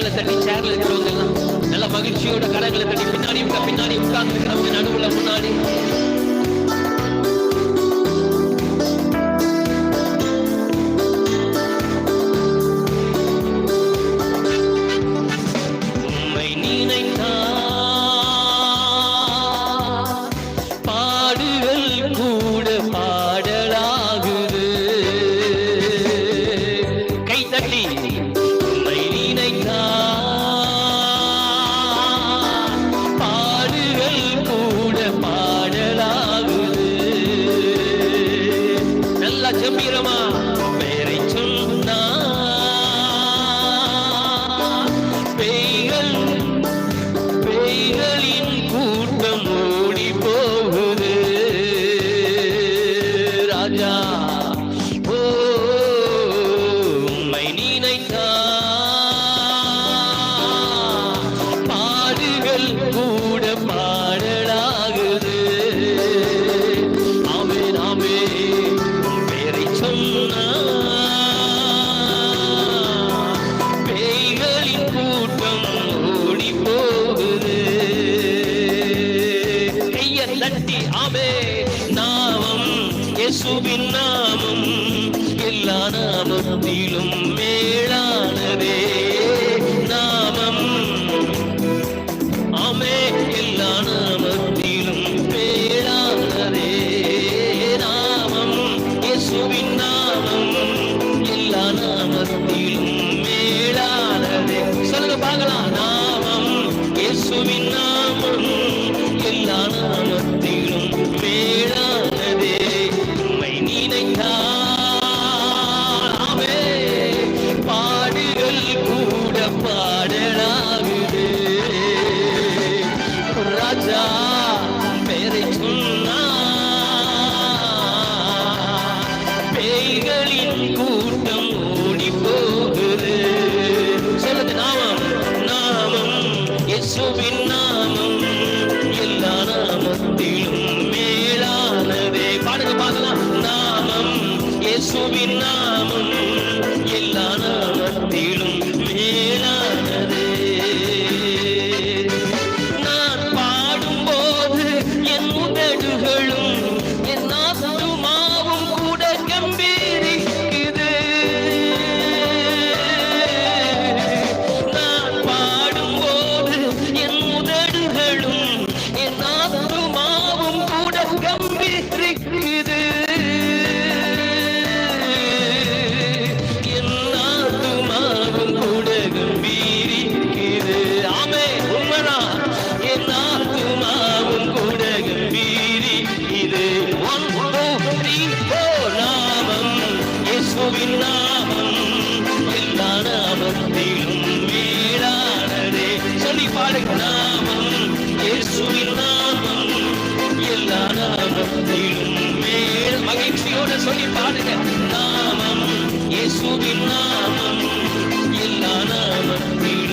கரங்களை தட்டி சேர்ல இருக்கிறவங்க எல்லாம் நல்ல மகிழ்ச்சியோட கரங்களை தட்டி பின்னாடி உட்கா- பின்னாடி உட்கார்ந்து இருக்கிறவங்க நடுவுல முன்னாடி. தட்டி ஆமே நாமம் இயேசுவின் நாமம் எல்லா நாமத்திலும் மேலானதே. நாமம் ஆமே எல்லா நாமத்திலும் மேலானதே. நாமம் இயேசுவின் நாமம் எல்லா நாமத்திலும் மேலானதே. சொல்லுங்க பார்க்கலாம். நாமம் இயேசுவின் நாமம் Very tonight. இயேசுவின் நாமம் எல்லா நாமத்திலும் மேலானதே சொல்லி பாடுங்க நாமம் இயேசுவின் நாமம் எல்லா நாமத்திலும் மேல் மகிழ்ச்சியோட சொல்லி பாடுங்க நாமம் இயேசுவின் நாமம் எல்லா நாமத்திலும்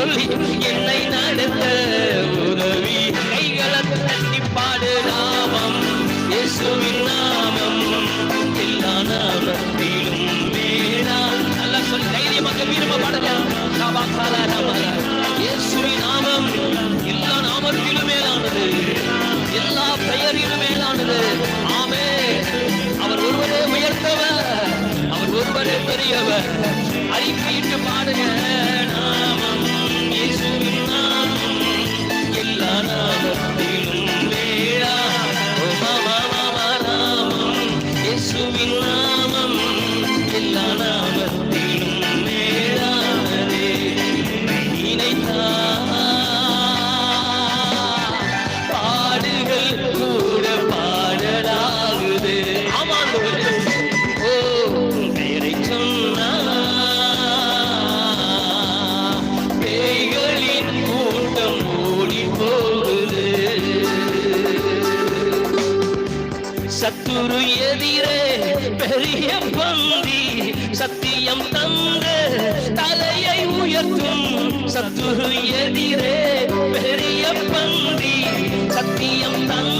சொல்லி என்னை நடத்த உதவி. கைகளை தட்டி பாடு நாமம் இயேசுவின் நாமம். எல்லா நாமத்திலும் மேலா நல்லா சொல்லி தைரியமாக கம்பீரமா பாடலாம் காபா காலா இயேசுவின் நாமம் எல்லா நாமத்திலும் மேலானது. எல்லா பெயரிலும் மேலானது. ஆமே அவர் ஒருவரே உயர்த்தவர் அவர் ஒருவரே பெரியவர். அறிக்கையிட்டு பாடுங்க நாமம். இயேசுவின் நாமம் எல்லா நாமத்திலும் மேலானதே. நினைத்தா பாடுகள் கூட பாடலாகுது. ஓ பெயரை சொன்னா பேய்களின் கூட்டம் ஓடி சத்துரு எதிரே பெரிய பந்தி சத்தியம் தந்த தலையை உயர்த்தும் சத்துரு எதிரே பெரிய பந்தி சத்தியம் தந்த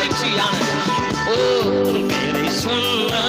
వచ్చి ఓ సున్నా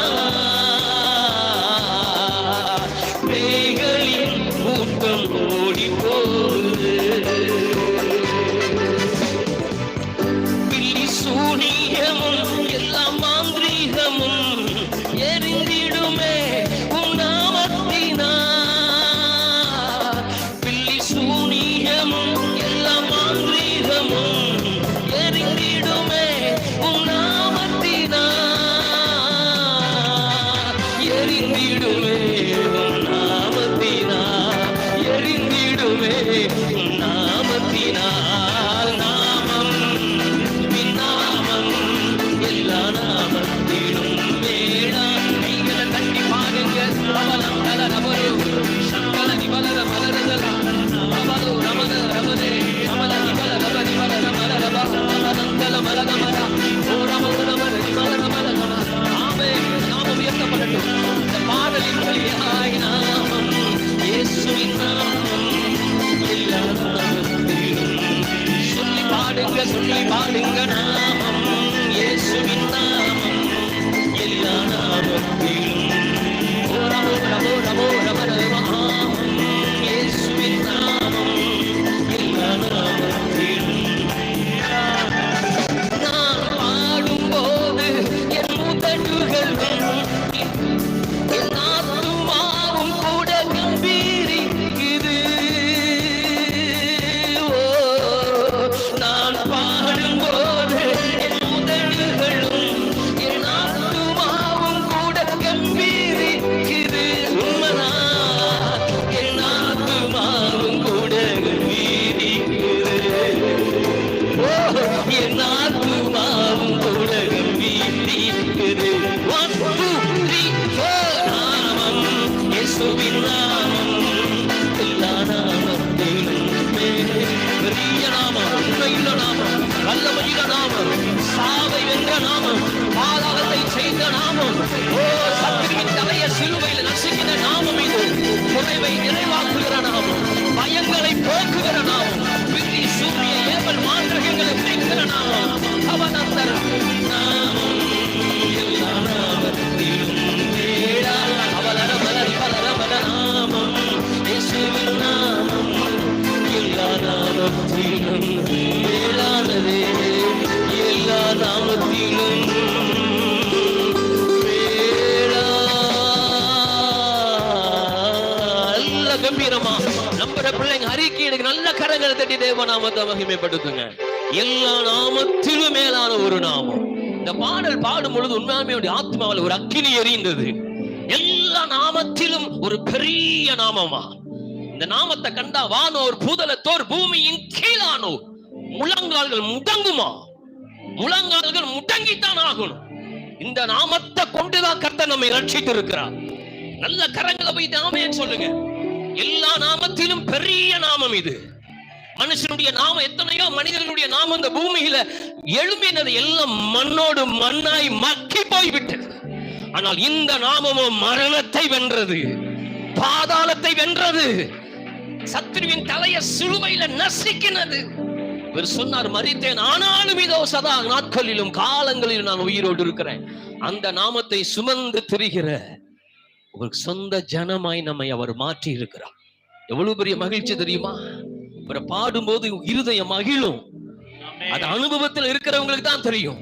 நாமம் பாதாளத்தை செய்த நாமம். ஓ சத்துருவின் தலைய சிலுவையில் நசுக்கின நாமம் இது. குறைவை நிறைவாக்குகிற நாமம் பயங்களை போக்குகிற நாமம். வில்லி சூரிய ஏவல் மாந்திரகங்களை பிடிக்கிற நாமம். பிள்ளைங்க அறிக்கையினுக்கு நல்ல கரங்களை தட்டி தேவ நாமத்தை மகிமைப்படுத்துங்க. எல்லா நாமத்திலும் மேலான ஒரு நாமம். இந்த பாடல் பாடும் பொழுது உண்மையாமே ஆத்மாவில் ஒரு அக்கினி எரிந்தது. எல்லா நாமத்திலும் ஒரு பெரிய நாமமா. இந்த நாமத்தை கண்டா வானோர் பூதலத்தோர் பூமியின் கீழானோர் முழங்கால்கள் முடங்குமா? முழங்கால்கள் முடங்கித்தான் ஆகணும். இந்த நாமத்தை கொண்டுதான் கர்த்தன் நம்மை ரட்சித்து இருக்கிறார் நல்ல கரங்களை போய் தாமே சொல்லுங்க. எல்லா நாமத்திலும் பெரிய நாமம் இது. மனுஷனுடைய நாமம் எத்தனையோ மனிதனுடைய நாமம் இந்த பூமியில எழும்பினது எல்லாம் மண்ணோடு மண்ணாய் மக்கி போய்விட்டது. ஆனால் இந்த நாமமும் மரணத்தை வென்றது. பாதாளத்தை வென்றது. சத்ருவின் தலைய சிலுவையில நசுக்கினது. இவர் சொன்னார் மறித்தேன் ஆனாலும் இதோ சதா நாட்களிலும் காலங்களிலும் நான் உயிரோடு இருக்கிறேன். அந்த நாமத்தை சுமந்து திரிகிற ஒரு சொந்த ஜனமாய் நம்மை அவர் மாற்றி இருக்கிறார் எவ்வளவு பெரிய மகிழ்ச்சி தெரியுமா? இவரை பாடும்போது இருதயம் மகிழும். அது அனுபவத்தில் இருக்கிறவங்களுக்கு தான் தெரியும்.